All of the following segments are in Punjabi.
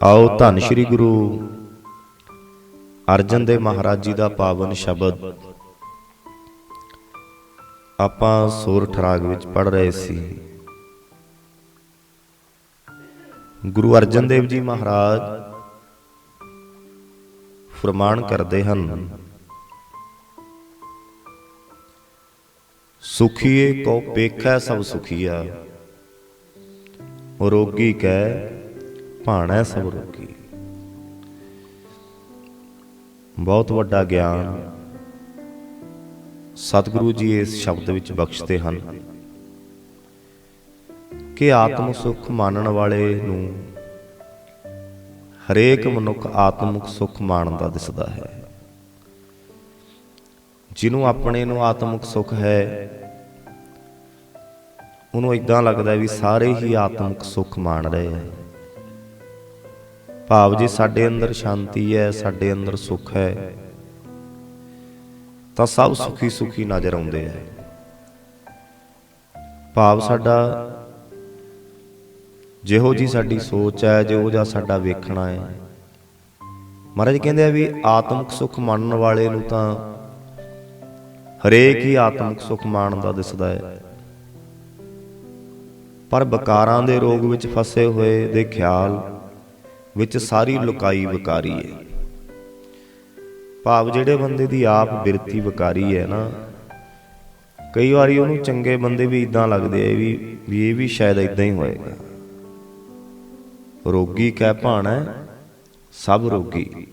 ਆਓ ਧੰਨ ਸ਼੍ਰੀ ਗੁਰੂ। ਅਰਜਨ ਦੇਵ ਮਹਾਰਾਜ ਜੀ ਦਾ ਪਾਵਨ ਸ਼ਬਦ। ਆਪਾਂ ਸੋਰਠ ਰਾਗ ਵਿੱਚ ਪੜ ਰਹੇ ਸੀ। ਗੁਰੂ ਅਰਜਨ ਦੇਵ ਜੀ ਮਹਾਰਾਜ ਫਰਮਾਨ ਕਰਦੇ ਹਨ, ਸੁਖੀਏ ਕੋ ਪੇਖੈ ਸਭ ਸੁਖੀਆ, ਰੋਗੀ ਕੈ ਭਾਣੈ ਸਭ ਰੋਗੀ ਬਹੁਤ ਵੱਡਾ ਗਿਆਨ ਸਤਿਗੁਰੂ ਜੀ ਇਸ ਸ਼ਬਦ ਵਿੱਚ ਬਖਸ਼ਦੇ ਹਨ ਕਿ ਆਤਮ ਸੁਖ ਮਾਣਨ ਵਾਲੇ ਨੂੰ ਹਰੇਕ ਮਨੁੱਖ ਆਤਮਿਕ ਸੁਖ ਮਾਣਦਾ ਦਿਸਦਾ ਹੈ। ਜਿਹਨੂੰ ਆਪਣੇ ਨੂੰ ਆਤਮਿਕ ਸੁਖ ਹੈ ਉਹਨੂੰ ਇਦਾਂ ਲੱਗਦਾ ਵੀ ਸਾਰੇ ਹੀ ਆਤਮਿਕ ਸੁਖ ਮਾਣ ਰਹੇ ਹੈ। ਭਾਵ ਜੀ ਸਾਡੇ ਅੰਦਰ ਸ਼ਾਂਤੀ ਹੈ, ਸਾਡੇ ਅੰਦਰ ਸੁਖ ਹੈ, ਤਾਂ ਸਭ ਸੁਖੀ ਸੁਖੀ ਨਜ਼ਰ ਆਉਂਦੇ ਹੈ ਭਾਵ ਸਾਡਾ ਜਿਹੋ ਜੀ ਸਾਡੀ ਸੋਚ ਹੈ, ਜਿਹੋ ਜਿਹਾ ਸਾਡਾ ਵੇਖਣਾ ਹੈ। ਮਹਾਰਾਜ ਕਹਿੰਦੇ ਆ ਵੀ ਆਤਮਿਕ ਸੁਖ ਮੰਨਣ ਵਾਲੇ ਨੂੰ ਤਾਂ ਹਰੇਕ ਹੀ ਆਤਮਿਕ ਸੁਖ ਮਾਣਦਾ ਦਿਸਦਾ ਹੈ। ਪਰ ਬਕਾਰਾਂ ਦੇ ਰੋਗ ਵਿੱਚ ਫਸੇ ਹੋਏ ਦੇ ਖਿਆਲ ਵਿੱਚ ਸਾਰੀ ਲੁਕਾਈ ਵਿਕਾਰੀ ਹੈ ਭਾਵ ਜਿਹੜੇ ਬੰਦੇ ਦੀ ਆਪ ਬਿਰਤੀ ਵਿਕਾਰੀ ਹੈ ਨਾ, ਕਈ ਵਾਰੀ ਉਹਨੂੰ ਚੰਗੇ ਬੰਦੇ ਵੀ ਇਦਾਂ ਲੱਗਦੇ ਆ ਵੀ ਵੀ ਇਹ ਵੀ ਸ਼ਾਇਦ ਇਦਾਂ ਹੀ ਹੋਏਗਾ। ਰੋਗੀ ਕਹਿ ਭਾਣਾ ਸਭ ਰੋਗੀ।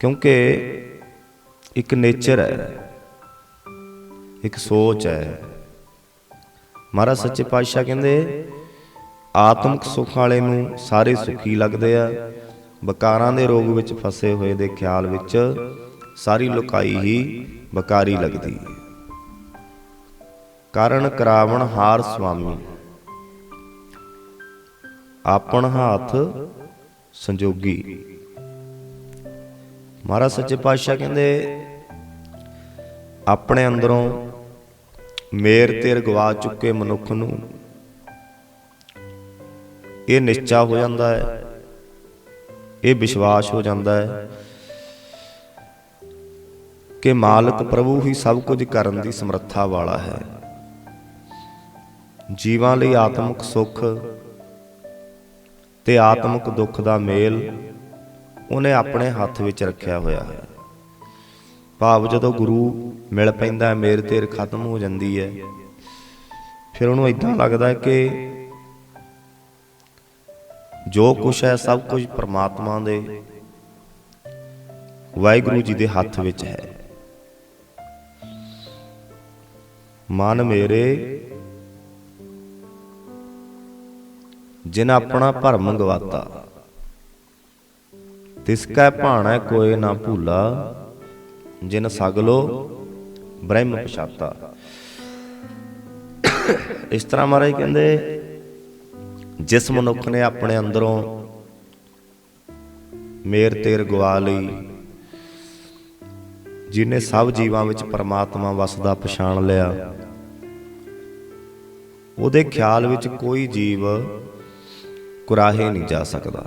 ਕਿਉਂਕਿ ਇੱਕ ਨੇਚਰ ਹੈ, ਇੱਕ ਸੋਚ ਹੈ। ਮਹਾਰਾਜ ਸੱਚੇ ਪਾਤਸ਼ਾਹ ਕਹਿੰਦੇ ਆਤਮਿਕ ਸੁੱਖ ਵਾਲੇ ਨੂੰ ਸਾਰੇ ਸੁਖੀ ਲੱਗਦੇ ਆ। ਬਕਾਰਾਂ ਦੇ ਰੋਗ ਵਿੱਚ ਫਸੇ ਹੋਏ ਦੇ ਖਿਆਲ ਵਿੱਚ ਸਾਰੀ ਲੁਕਾਈ ਹੀ ਬਕਾਰੀ ਲੱਗਦੀ ਹੈ। ਕਰਨ ਕਰਾਵਣ ਹਾਰ ਸੁਆਮੀ। ਆਪਣ ਹੱਥ ਸੰਜੋਗੀ। ਮਹਾਰਾਜ ਸੱਚੇ ਪਾਤਸ਼ਾਹ ਕਹਿੰਦੇ, ਆਪਣੇ ਅੰਦਰੋਂ ਮੇਰ ਤੇ ਗਵਾ ਚੁੱਕੇ ਮਨੁੱਖ ਨੂੰ ਇਹ ਨਿਸ਼ਚਾ ਹੋ ਜਾਂਦਾ ਹੈ। ਇਹ ਵਿਸ਼ਵਾਸ ਹੋ ਜਾਂਦਾ ਹੈ ਕਿ ਮਾਲਕ ਪ੍ਰਭੂ ਹੀ ਸਭ ਕੁਝ ਕਰਨ ਦੀ ਸਮਰੱਥਾ ਵਾਲਾ ਹੈ। ਜੀਵਾਂ ਲਈ ਆਤਮਿਕ ਸੁੱਖ ਤੇ ਆਤਮਿਕ ਦੁੱਖ ਦਾ ਮੇਲ ਉਹਨੇ ਆਪਣੇ ਹੱਥ ਵਿੱਚ ਰੱਖਿਆ ਹੋਇਆ ਹੈ। ਭਾਵ ਜਦੋਂ ਗੁਰੂ ਮਿਲ ਪੈਂਦਾ ਹੈ, ਮੇਰ ਤੇਰ ਖਤਮ ਹੋ ਜਾਂਦੀ ਹੈ, ਫਿਰ ਉਹਨੂੰ ਇਦਾਂ ਲੱਗਦਾ ਕਿ ਜੋ ਕੁਛ ਹੈ ਸਭ ਕੁਝ ਪ੍ਰਮਾਤਮਾ ਦੇ। ਵਾਹਿਗੁਰੂ ਜੀ ਦੇ ਹੱਥ ਵਿੱਚ ਹੈ। ਮਨ ਮੇਰੇ, ਜਿਨ ਆਪਣਾ ਭਰਮ ਗਵਾਤਾ ਤਿਸ ਕੈ ਭਾਣਾ ਕੋਏ ਨਾ ਭੂਲਾ, ਜਿਨ ਸਗਲੋ ਬ੍ਰਹਮ ਪਛਾਤਾ। ਇਸ ਤਰ੍ਹਾਂ ਮਹਾਰਾਜ ਕਹਿੰਦੇ ਜਿਸ ਮਨੁੱਖ ਨੇ ਆਪਣੇ ਅੰਦਰੋਂ ਮੇਰ ਤੇਰ ਗਵਾ ਲਈ ਜਿਨੇ ਸਭ ਜੀਵਾਂ ਵਿੱਚ ਪਰਮਾਤਮਾ ਵਸਦਾ ਪਛਾਣ ਲਿਆ, ਉਹਦੇ ਖਿਆਲ ਵਿੱਚ ਕੋਈ ਜੀਵ ਕੁਰਾਹੇ ਨਹੀਂ ਜਾ ਸਕਦਾ।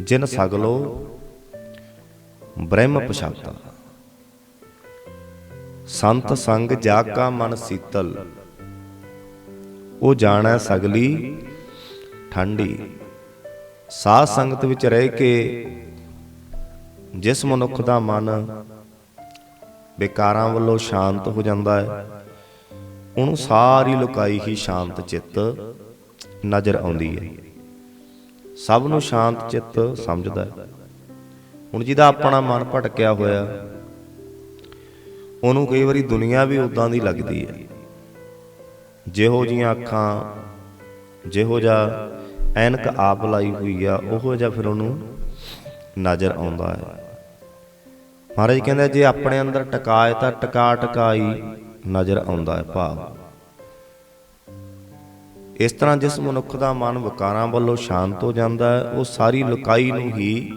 ਜਿਨ ਸਗਲੋ ਬ੍ਰਹਮ ਪਛਾਤਾ। ਸੰਤ ਸੰਗ ਜਾ ਕਾ ਮਨ ਸੀਤਲ। ਉਹ ਜਾਣੈ ਸਗਲੀ ਠੰਡੀ ਸਾਧ ਸੰਗਤ ਵਿੱਚ ਰਹਿ ਕੇ ਜਿਸ ਮਨੁੱਖ ਦਾ ਮਨ ਵਿਕਾਰਾਂ ਵੱਲੋਂ ਸ਼ਾਂਤ ਹੋ ਜਾਂਦਾ ਹੈ, ਉਹਨੂੰ ਸਾਰੀ ਲੁਕਾਈ ਹੀ ਸ਼ਾਂਤ ਚਿੱਤ ਨਜ਼ਰ ਆਉਂਦੀ ਹੈ। ਸਭ ਨੂੰ ਸ਼ਾਂਤ ਚਿੱਤ ਸਮਝਦਾ ਹੈ। ਹੁਣ ਜਿਹਦਾ ਆਪਣਾ ਮਨ ਭਟਕਿਆ ਹੋਇਆ, ਉਹਨੂੰ ਕਈ ਵਾਰੀ ਦੁਨੀਆ ਵੀ ਉਦਾਂ ਦੀ ਲੱਗਦੀ ਹੈ। ਜਿਹੋ ਜੀਆਂ ਅੱਖਾਂ, ਜਿਹੋ ਜਿਹਾ ਐਨਕ ਆਪ ਲਾਈ ਹੋਈ ਆ, ਉਹੋ ਜਿਹਾ ਫਿਰ ਉਹਨੂੰ ਨਜ਼ਰ ਆਉਂਦਾ ਹੈ। ਮਹਾਰਾਜ ਕਹਿੰਦਾ ਜੇ ਆਪਣੇ ਅੰਦਰ ਟਿਕਾਏ ਤਾਂ ਟਿਕਾ ਟਿਕਾਈ ਨਜ਼ਰ ਆਉਂਦਾ ਹੈ ਭਾਵ। ਇਸ ਤਰ੍ਹਾਂ ਜਿਸ ਮਨੁੱਖ ਦਾ ਮਨ ਵਿਕਾਰਾਂ ਵੱਲੋਂ ਸ਼ਾਂਤ ਹੋ ਜਾਂਦਾ ਹੈ, ਉਹ ਸਾਰੀ ਲੁਕਾਈ ਨੂੰ ਹੀ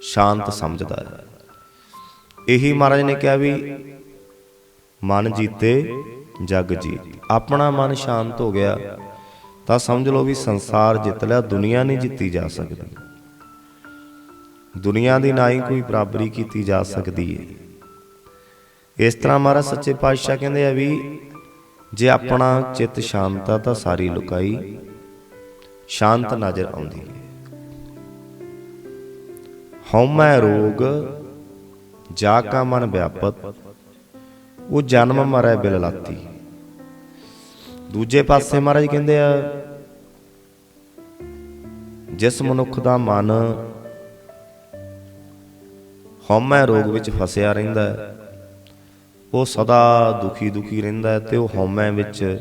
ਸ਼ਾਂਤ ਸਮਝਦਾ ਹੈ। ਇਹੀ ਮਹਾਰਾਜ ਨੇ ਕਿਹਾ ਵੀ, ਮਨ ਜੀਤੇ ਜਗ ਜੀਤ ਆਪਣਾ ਮਨ ਸ਼ਾਂਤ ਹੋ ਗਿਆ, ਤਾਂ ਸਮਝ ਲਓ ਵੀ ਸੰਸਾਰ ਜਿੱਤ ਲਿਆ, ਦੁਨੀਆ ਨਹੀਂ ਜਿੱਤੀ ਜਾ ਸਕਦੀ। ਦੁਨੀਆ ਦੀ ਨਾ ਹੀ ਕੋਈ ਬਰਾਬਰੀ ਕੀਤੀ ਜਾ ਸਕਦੀ ਹੈ ਇਸ ਤਰ੍ਹਾਂ ਮਹਾਰਾਜ ਸੱਚੇ ਪਾਤਸ਼ਾਹ ਕਹਿੰਦੇ ਆ ਵੀ, ਜੇ ਆਪਣਾ ਚਿੱਤ ਸ਼ਾਂਤ ਆ, ਤਾਂ ਸਾਰੀ ਲੁਕਾਈ ਸ਼ਾਂਤ ਨਜ਼ਰ ਆਉਂਦੀ ਹੈ ਹਉਮੈ ਰੋਗ, ਜਾ ਕਾ ਮਨ ਵਿਆਪਤ, ਉਹ ਜਨਮ ਮਰੈ ਬਿਲ ਲਾਤੀ ਦੂਜੇ ਪਾਸੇ ਮਹਾਰਾਜ ਕਹਿੰਦੇ ਆ ਜਿਸ ਮਨੁੱਖ ਦਾ ਮਨ ਹਉਮੈ ਰੋਗ ਵਿੱਚ ਫਸਿਆ ਰਹਿੰਦਾ ਹੈ ਉਹ ਸਦਾ ਦੁਖੀ ਦੁਖੀ ਰਹਿੰਦਾ ਹੈ ਤੇ ਉਹ ਹਉਮੈ ਵਿੱਚ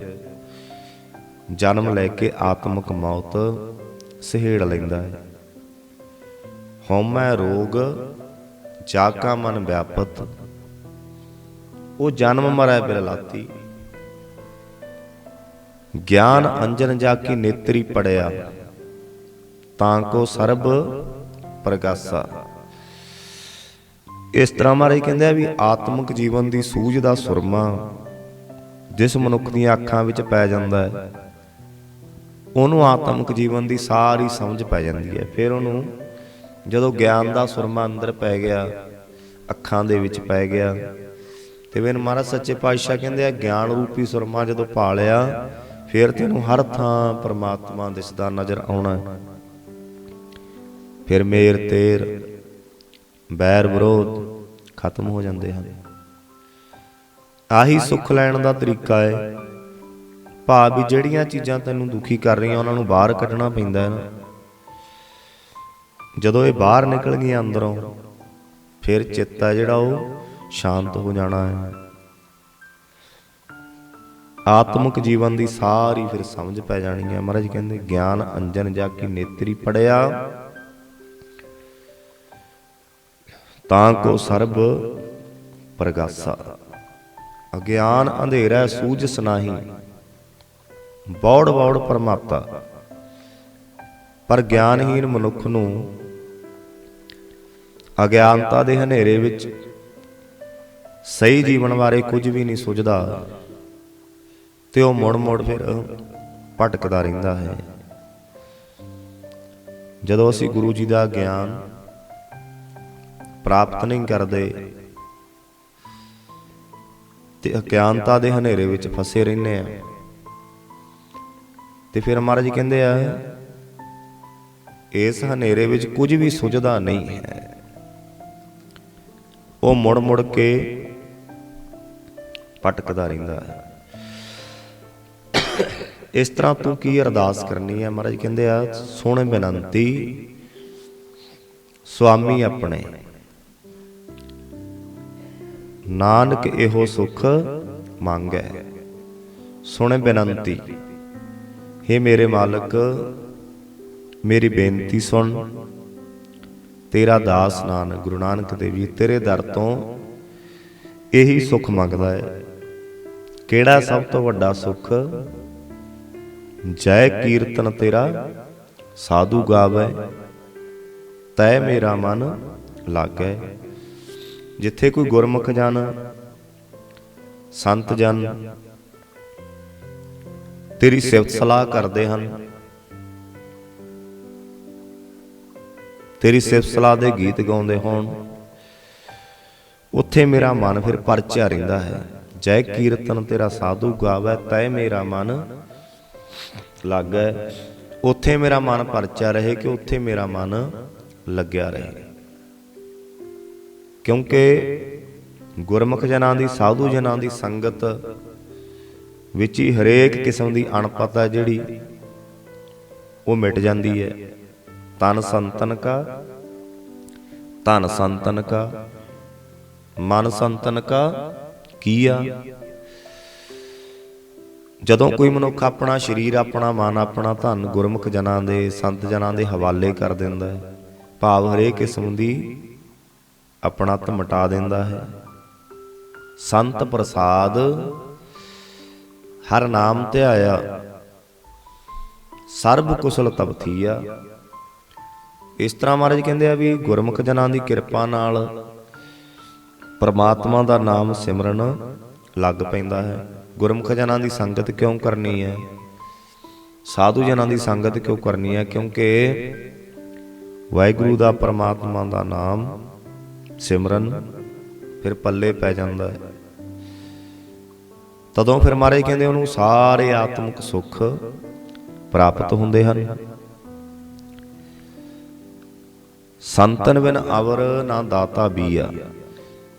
ਜਨਮ ਲੈ ਕੇ ਆਤਮਿਕ ਮੌਤ ਸਹਿੜ ਲੈਂਦਾ ਹੈ। ਹਉਮੈ ਰੋਗ ਜਾ ਕਾ ਮਨ ਵਿਆਪਤ। ਉਹ ਜਨਮ ਮਰੈ ਬਿਲ ਲਾਤੀ ਗਿਆਨ ਅੰਜਨ ਜਾ ਕੀ ਨੇਤਰੀ ਪੜਿਆ, ਤਾਂ ਕੋ ਸਰਬ ਪ੍ਰਗਾਸਾ। ਇਸ ਤਰ੍ਹਾਂ ਮਾਰੇ ਕਹਿੰਦੇ ਆ ਵੀ ਆਤਮਿਕ ਜੀਵਨ ਦੀ ਸੂਝ ਦਾ ਸੁਰਮਾ, ਜਿਸ ਮਨੁੱਖ ਦੀਆਂ ਅੱਖਾਂ ਵਿੱਚ ਪੈ ਜਾਂਦਾ ਹੈ, ਉਹਨੂੰ ਆਤਮਿਕ ਜੀਵਨ ਦੀ ਸਾਰੀ ਸਮਝ ਪੈ ਜਾਂਦੀ ਹੈ। ਫਿਰ ਉਹਨੂੰ ਜਦੋਂ ਗਿਆਨ ਦਾ ਸੁਰਮਾ ਅੰਦਰ ਪੈ ਗਿਆ, ਅੱਖਾਂ ਦੇ ਵਿੱਚ ਪੈ ਗਿਆ, ਤੇ ਫਿਰ ਮਹਾਰਾਜ ਸੱਚੇ ਪਾਤਸ਼ਾਹ ਕਹਿੰਦੇ ਆ, ਗਿਆਨ ਰੂਪੀ ਸੁਰਮਾ ਜਦੋਂ ਪਾ ਲਿਆ ਫਿਰ ਤੈਨੂੰ ਹਰ ਥਾਂ ਪਰਮਾਤਮਾ ਦਿਸਦਾ ਨਜ਼ਰ ਆਉਣਾ ਫਿਰ ਮੇਰ ਤੇਰ, ਬੈਰ ਵਿਰੋਧ ਖਤਮ ਹੋ ਜਾਂਦੇ ਹਨ। ਆਹੀ ਸੁੱਖ ਲੈਣ ਦਾ ਤਰੀਕਾ ਹੈ। ਭਾਵ ਵੀ ਜਿਹੜੀਆਂ ਚੀਜ਼ਾਂ ਤੈਨੂੰ ਦੁਖੀ ਕਰ ਰਹੀਆਂ, ਉਹਨਾਂ ਨੂੰ ਬਾਹਰ ਕੱਢਣਾ ਪੈਂਦਾ ਹੈ ਨਾ। ਜਦੋਂ ਇਹ ਬਾਹਰ ਨਿਕਲ ਗਈਆਂ ਅੰਦਰੋਂ, ਫਿਰ ਚਿੱਤ ਹੈ ਜਿਹੜਾ ਉਹ ਸ਼ਾਂਤ ਹੋ ਜਾਣਾ ਹੈ। ਆਤਮਿਕ ਜੀਵਨ ਦੀ ਸਾਰੀ ਫਿਰ ਸਮਝ ਪੈ ਜਾਣੀ ਹੈ। ਮਹਾਰਾਜ ਕਹਿੰਦੇ, ਗਿਆਨ ਅੰਜਨ ਜਾ ਕੀ ਨੇਤਰੀ ਪੜਿਆ, ਤਾਂ ਕੋ ਸਰਬ ਪ੍ਰਗਾਸਾ। ਅਗਿਆਨ ਅੰਧੇਰਾ ਸੂਝ ਨਾਹੀ। ਬੌੜ ਬੌੜ ਪਰਮਾਤਾ ਪਰ ਗਿਆਨਹੀਨ ਮਨੁੱਖ ਨੂੰ ਅਗਿਆਨਤਾ ਦੇ ਹਨੇਰੇ ਵਿੱਚ ਸਹੀ ਜੀਵਨ ਬਾਰੇ ਕੁਝ ਵੀ ਨਹੀਂ ਸੁਝਦਾ ਤੇ ਉਹ ਮੁੜ ਮੁੜ ਫਿਰ ਭਟਕਦਾ ਰਹਿੰਦਾ ਹੈ। ਜਦੋਂ ਅਸੀਂ ਗੁਰੂ ਜੀ ਦਾ ਗਿਆਨ ਪ੍ਰਾਪਤ ਨਹੀਂ ਕਰਦੇ ਤੇ ਅਗਿਆਨਤਾ ਦੇ ਹਨੇਰੇ ਵਿੱਚ ਫਸੇ ਰਹਿੰਦੇ ਆ ਤੇ ਫਿਰ ਮਹਾਰਾਜ ਕਹਿੰਦੇ ਆ, ਇਸ ਹਨੇਰੇ ਵਿੱਚ ਕੁਝ ਵੀ ਸੁਝਦਾ ਨਹੀਂ ਹੈ। ਉਹ ਮੁੜ ਮੁੜ ਕੇ ਭਟਕਦਾ ਰਹਿੰਦਾ ਹੈ। ਇਸ ਤਰ੍ਹਾਂ ਤੂੰ ਕੀ ਅਰਦਾਸ ਕਰਨੀ ਹੈ? ਮਹਾਰਾਜ ਕਹਿੰਦੇ ਆ, ਸੁਣ ਬੇਨੰਤੀ, ਸੁਆਮੀ ਆਪਣੇ। ਨਾਨਕ ਇਹੋ ਸੁਖ ਮੰਗੈ। ਸੁਣ ਬੇਨੰਤੀ हे ਮੇਰੇ ਮਾਲਕ, ਮੇਰੀ ਬੇਨਤੀ ਸੁਣ। ਤੇਰਾ ਦਾਸ ਨਾਨਕ ਗੁਰੂ ਨਾਨਕ ਦੇਵ ਜੀ ਤੇਰੇ ਦਰ ਤੋਂ ਇਹੀ ਸੁਖ ਮੰਗਦਾ ਹੈ। ਕਿਹੜਾ ਸਭ ਤੋਂ ਵੱਡਾ ਸੁਖ? ਜੈ ਕੀਰਤਨ ਤੇਰਾ, ਸਾਧੂ ਗਾਵੇ, ਤੈ ਮੇਰਾ ਮਨ ਲਾਗੈ। ਜਿੱਥੇ ਕੋਈ ਗੁਰਮੁਖ ਜਨ, ਸੰਤ ਜਨ, ਤੇਰੀ ਸਿਫਤ ਸਲਾਹ ਕਰਦੇ ਹਨ। ਤੇਰੀ ਸਿਫਤ ਸਲਾਹ ਦੇ ਗੀਤ ਗਾਉਂਦੇ ਹੋਣ, ਉੱਥੇ ਮੇਰਾ ਮਨ ਫਿਰ ਪਰਚਿਆ ਰਹਿੰਦਾ ਹੈ। ਜੈ ਕੀਰਤਨ ਤੇਰਾ, ਸਾਧੂ ਗਾਵੇ, ਤੈ ਮੇਰਾ ਮਨ ਲੱਗੈ। ਉੱਥੇ ਮੇਰਾ ਮਨ ਪਰਚਿਆ ਰਹੇ ਕਿ ਉੱਥੇ ਮੇਰਾ ਮਨ ਲੱਗਿਆ ਰਹੇ। ਕਿਉਂਕਿ ਗੁਰਮੁਖ ਜਨਾਂ ਦੀ, ਸਾਧੂ ਜਨਾਂ ਦੀ ਸੰਗਤ ਵਿੱਚ ਹੀ ਹਰੇਕ ਕਿਸਮ ਦੀ ਅਣਪਤ ਹੈ ਜਿਹੜੀ, ਉਹ ਮਿਟ ਜਾਂਦੀ ਹੈ। ਤਨ ਸੰਤਨ ਕਾ ਤਨ ਸੰਤਨ ਕਾ, ਮਨ ਸੰਤਨ ਕਾ, ਕੀਆ ਜਦੋਂ ਕੋਈ ਮਨੁੱਖ ਆਪਣਾ ਸਰੀਰ ਆਪਣਾ ਮਨ ਆਪਣਾ ਧਨ ਗੁਰਮੁਖ ਜਨਾਂ ਦੇ ਸੰਤ ਜਨਾਂ ਦੇ ਹਵਾਲੇ ਕਰ ਦਿੰਦਾ ਹੈ। ਭਾਵ ਹਰੇਕ ਕਿਸਮ ਦੀ ਆਪਣਤ ਮਿਟਾ ਦਿੰਦਾ ਹੈ। ਸੰਤ ਪ੍ਰਸਾਦ ਹਰ ਨਾਮ ਧਿਆਇਆ ਸਰਬ ਕੁਸਲ ਤਪਥੀਆ ਇਸ ਤਰ੍ਹਾਂ ਮਹਾਰਾਜ ਕਹਿੰਦੇ ਆ ਵੀ ਗੁਰਮੁਖ ਜਨਾਂ ਦੀ ਕਿਰਪਾ ਨਾਲ ਪਰਮਾਤਮਾ ਦਾ ਨਾਮ ਸਿਮਰਨ ਲੱਗ ਪੈਂਦਾ ਹੈ। ਗੁਰਮੁਖ ਜਨਾਂ ਦੀ ਸੰਗਤ ਕਿਉਂ ਕਰਨੀ ਹੈ? ਸਾਧੂ ਜਨਾਂ ਦੀ ਸੰਗਤ ਕਿਉਂ ਕਰਨੀ ਹੈ? ਕਿਉਂਕਿ ਵਾਹਿਗੁਰੂ ਦਾ ਪਰਮਾਤਮਾ ਦਾ ਨਾਮ ਸਿਮਰਨ ਫਿਰ ਪੱਲੇ ਪੈ ਜਾਂਦਾ ਹੈ। ਤਦੋਂ ਫਿਰ ਮਾਰੇ ਕਹਿੰਦੇ ਉਹਨੂੰ ਸਾਰੇ ਆਤਮਿਕ ਸੁੱਖ ਪ੍ਰਾਪਤ ਹੁੰਦੇ ਹਨ। ਸੰਤਨ ਬਿਨ ਅਵਰ ਨਾ ਦਾਤਾ ਬੀਆ।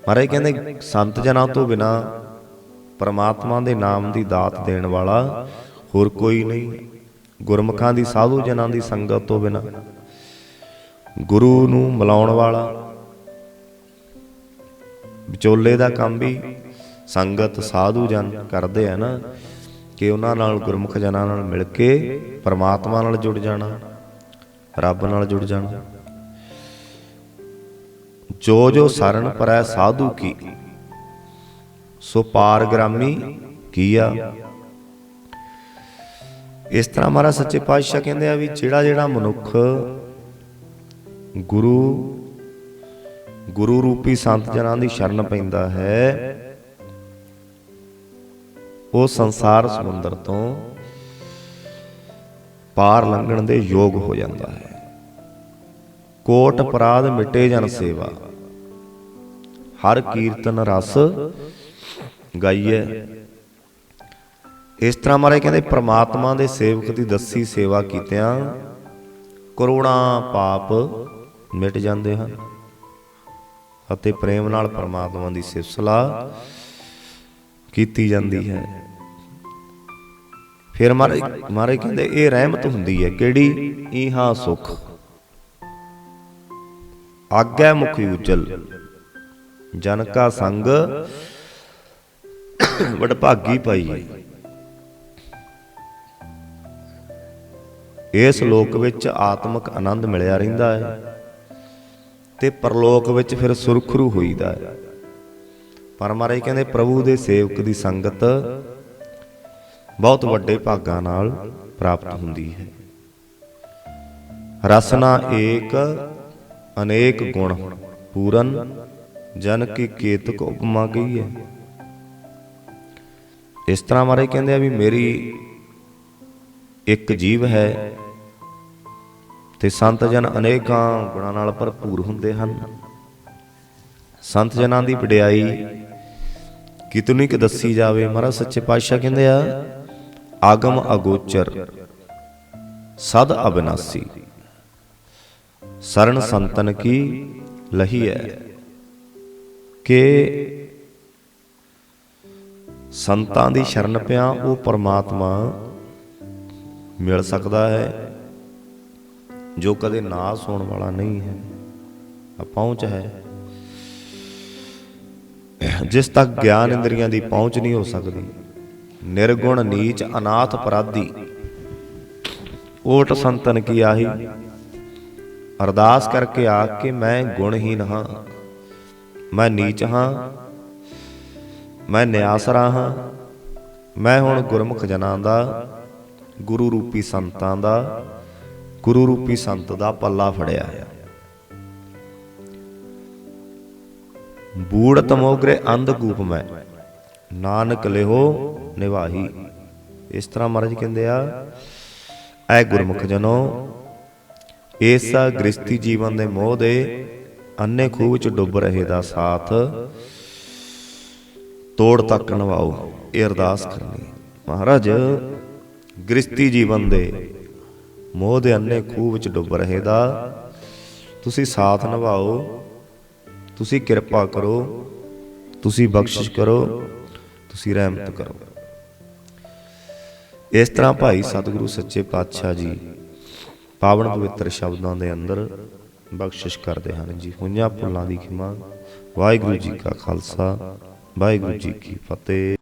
ਮਾਰੇ ਕਹਿੰਦੇ ਸੰਤ ਜਨਾਂ ਤੋਂ ਬਿਨਾ ਪਰਮਾਤਮਾ ਦੇ ਨਾਮ ਦੀ ਦਾਤ ਦੇਣ ਵਾਲਾ ਹੋਰ ਕੋਈ ਨਹੀਂ। ਗੁਰਮੁਖਾਂ ਦੀ, ਸਾਧੂ ਜਨਾਂ ਦੀ ਸੰਗਤ ਤੋਂ ਬਿਨਾ। ਗੁਰੂ ਨੂੰ ਮਿਲਾਉਣ ਵਾਲਾ, ਵਿਚੋਲੇ ਦਾ ਕੰਮ ਵੀ ਸੰਗਤ, ਸਾਧੂ ਜਨ ਕਰਦੇ ਆ ਨਾ, ਕਿ ਉਹਨਾਂ ਨਾਲ, ਗੁਰਮੁਖ ਜਨਾਂ ਨਾਲ ਮਿਲ ਕੇ ਪਰਮਾਤਮਾ ਨਾਲ ਜੁੜ ਜਾਣਾ, ਰੱਬ ਨਾਲ ਜੁੜ ਜਾਣਾ। ਜੋ ਜੋ ਸਰਣ ਪਰੈ ਸਾਧੂ ਕੀ ਸੋ ਪਾਰਗ੍ਰਾਮੀ ਕੀਆ। ਇਸ ਤਰ੍ਹਾਂ ਮਹਾਰਾਜ ਸੱਚੇ ਪਾਤਸ਼ਾਹ ਕਹਿੰਦੇ ਆ ਵੀ ਜਿਹੜਾ ਜਿਹੜਾ ਮਨੁੱਖ ਗੁਰੂ ਗੁਰੂ ਰੂਪੀ ਸੰਤ ਜਨਾਂ ਦੀ ਸ਼ਰਨ ਪੈਂਦਾ ਹੈ, ਉਹ ਸੰਸਾਰ ਸਮੁੰਦਰ ਤੋਂ ਪਾਰ ਲੰਘਣ ਦੇ ਯੋਗ ਹੋ ਜਾਂਦਾ ਹੈ। ਕੋਟ ਅਪਰਾਧ ਮਿਟੇ ਜਨ ਸੇਵਾ। ਹਰ ਕੀਰਤਨ ਰਸ ਗਾਈਏ। ਇਸ ਤਰ੍ਹਾਂ ਮਾਰੇ ਕਹਿੰਦੇ ਪ੍ਰਮਾਤਮਾ ਦੇ ਸੇਵਕ ਦੀ ਦੱਸੀ ਸੇਵਾ ਕੀਤਿਆਂ ਕਰੋੜਾਂ ਪਾਪ ਮਿਟ ਜਾਂਦੇ ਹਨ ਅਤੇ ਪ੍ਰੇਮ ਨਾਲ ਪ੍ਰਮਾਤਮਾ ਦੀ ਸਿਫਤਸਲਾ ਕੀਤੀ ਜਾਂਦੀ ਹੈ। ਫਿਰ ਮਾਰੇ ਮਾਰੇ ਕਹਿੰਦੇ ਇਹ ਰਹਿਮਤ ਹੁੰਦੀ ਹੈ ਕਿਹੜੀ? ਇਹਾ ਸੁਖ। ਆਗੈ ਮੁਖ ਉਜਲ। ਜਨ ਕਾ ਸੰਗ ਵਡਭਾਗੀ ਪਾਈ ਇਸ ਲੋਕ ਵਿੱਚ ਆਤਮਿਕ ਆਨੰਦ ਮਿਲਿਆ ਰਹਿੰਦਾ ਹੈ ਤੇ ਪਰਲੋਕ ਵਿੱਚ ਫਿਰ ਸੁਰਖਰੂ ਹੋਈਦਾ ਹੈ। ਪਰ ਮਹਾਰਾਜ ਕਹਿੰਦੇ ਪ੍ਰਭੂ ਦੇ ਸੇਵਕ ਦੀ ਸੰਗਤ ਬਹੁਤ ਵੱਡੇ ਭਾਗਾਂ ਨਾਲ ਪ੍ਰਾਪਤ ਹੁੰਦੀ ਹੈ। ਰਸਨਾ ਏਕ ਅਨੇਕ ਗੁਣ ਪੂਰਨ, ਜਨ ਕੀ ਕੇਤਕ ਉਪਮਾ ਗਈ ਹੈ। ਇਸ ਤਰ੍ਹਾਂ ਮਹਾਰਾਜ ਕਹਿੰਦੇ ਆ ਵੀ ਮੇਰੀ ਇੱਕ ਜੀਵ ਹੈ ਤੇ ਸੰਤ ਜਨ ਅਨੇਕਾਂ ਗੁਣਾਂ ਨਾਲ ਭਰਪੂਰ ਹੁੰਦੇ ਹਨ। ਸੰਤ ਜਨਾਂ ਦੀ ਵਡਿਆਈ ਕਿਤਨੀ ਕਿ ਦੱਸੀ ਜਾਵੇ? ਮਹਾਰਾਜ ਸੱਚੇ ਪਾਤਸ਼ਾਹ ਕਹਿੰਦੇ ਆ, ਆਗਮ ਅਗੋਚਰ, ਸਦ ਅਬਨਾਸੀ ਸਰਣ ਸੰਤਨ ਕੀ ਲਹੀ ਹੈ? ਕਿ ਸੰਤਾਂ ਦੀ ਸ਼ਰਨ ਪਿਆ, ਉਹ ਪਰਮਾਤਮਾ ਮਿਲ ਸਕਦਾ ਹੈ, ਜੋ ਕਦੇ ਨਾਸ ਹੋਣ ਵਾਲਾ ਨਹੀਂ ਹੈ। ਆ ਪਹੁੰਚ ਹੈ। ਜਿਸ ਤੱਕ ਗਿਆਨ ਇੰਦਰੀਆਂ ਦੀ ਪਹੁੰਚ ਨਹੀਂ ਹੋ ਸਕਦੀ, ਨਿਰਗੁਣ, ਨੀਚ, ਅਨਾਥ, ਅਪਰਾਧੀ, ਓਟ ਸੰਤਨ ਕੀ ਆਹੀ? ਅਰਦਾਸ ਕਰਕੇ ਆ ਕੇ ਮੈਂ ਗੁਣਹੀਨ ਹਾਂ, ਮੈਂ ਨੀਚ ਹਾਂ ਮੈਂ ਨਿਆਸਰਾ ਹਾਂ। ਮੈਂ ਹੁਣ ਗੁਰਮੁਖ ਜਨਾਂ ਦਾ, ਗੁਰੂ ਰੂਪੀ ਸੰਤਾਂ ਦਾ, ਗੁਰੂ ਰੂਪੀ ਸੰਤ ਦਾ ਪੱਲਾ ਫੜਿਆ। ਹੈ ਬੂੜ ਤਮੋਗਰੇ ਅੰਧ ਗੂਪ ਮੈਂ, ਨਾਨਕ ਲਿਹੋ ਨਿਵਾਹੀ। ਇਸ ਤਰ੍ਹਾਂ ਮਹਾਰਾਜ ਕਹਿੰਦੇ ਆ, ਐ ਗੁਰਮੁਖ ਜਨੋ ਇਸ ਗ੍ਰਸਤੀ ਜੀਵਨ ਦੇ ਮੋਹ ਦੇ ਅੰਨੇ ਖੂਹ ਵਿੱਚ ਡੁੱਬ ਰਹੇ ਦਾ ਸਾਥ ਤੋੜ ਤੱਕ ਨਵਾਓ ਇਹ ਅਰਦਾਸ ਕਰਨੀ। ਮਹਾਰਾਜ, ਗ੍ਰਸਤੀ ਜੀਵਨ ਦੇ ਮੋਹ ਦੇ ਅੰਨੇ ਖੂਹ ਵਿੱਚ ਡੁੱਬ ਰਹੇ ਦਾ, ਤੁਸੀਂ ਸਾਥ ਨਿਭਾਓ, ਤੁਸੀਂ ਕਿਰਪਾ ਕਰੋ, ਤੁਸੀਂ ਬਖਸ਼ਿਸ਼ ਕਰੋ, ਤੁਸੀਂ ਰਹਿਮਤ ਕਰੋ। ਇਸ ਤਰ੍ਹਾਂ ਭਾਈ ਸਤਿਗੁਰੂ ਸੱਚੇ ਪਾਤਸ਼ਾਹ ਜੀ ਪਾਵਨ ਪਵਿੱਤਰ ਸ਼ਬਦਾਂ ਦੇ ਅੰਦਰ ਬਖਸ਼ਿਸ਼ ਕਰਦੇ ਹਨ ਜੀ। ਹੋਈਆਂ ਭੁੱਲਾਂ ਦੀ ਖਿਮਾ। ਵਾਹਿਗੁਰੂ ਜੀ ਕਾ ਖਾਲਸਾ। ਵਾਹਿਗੁਰੂ ਜੀ ਕੀ ਫਤਿਹ।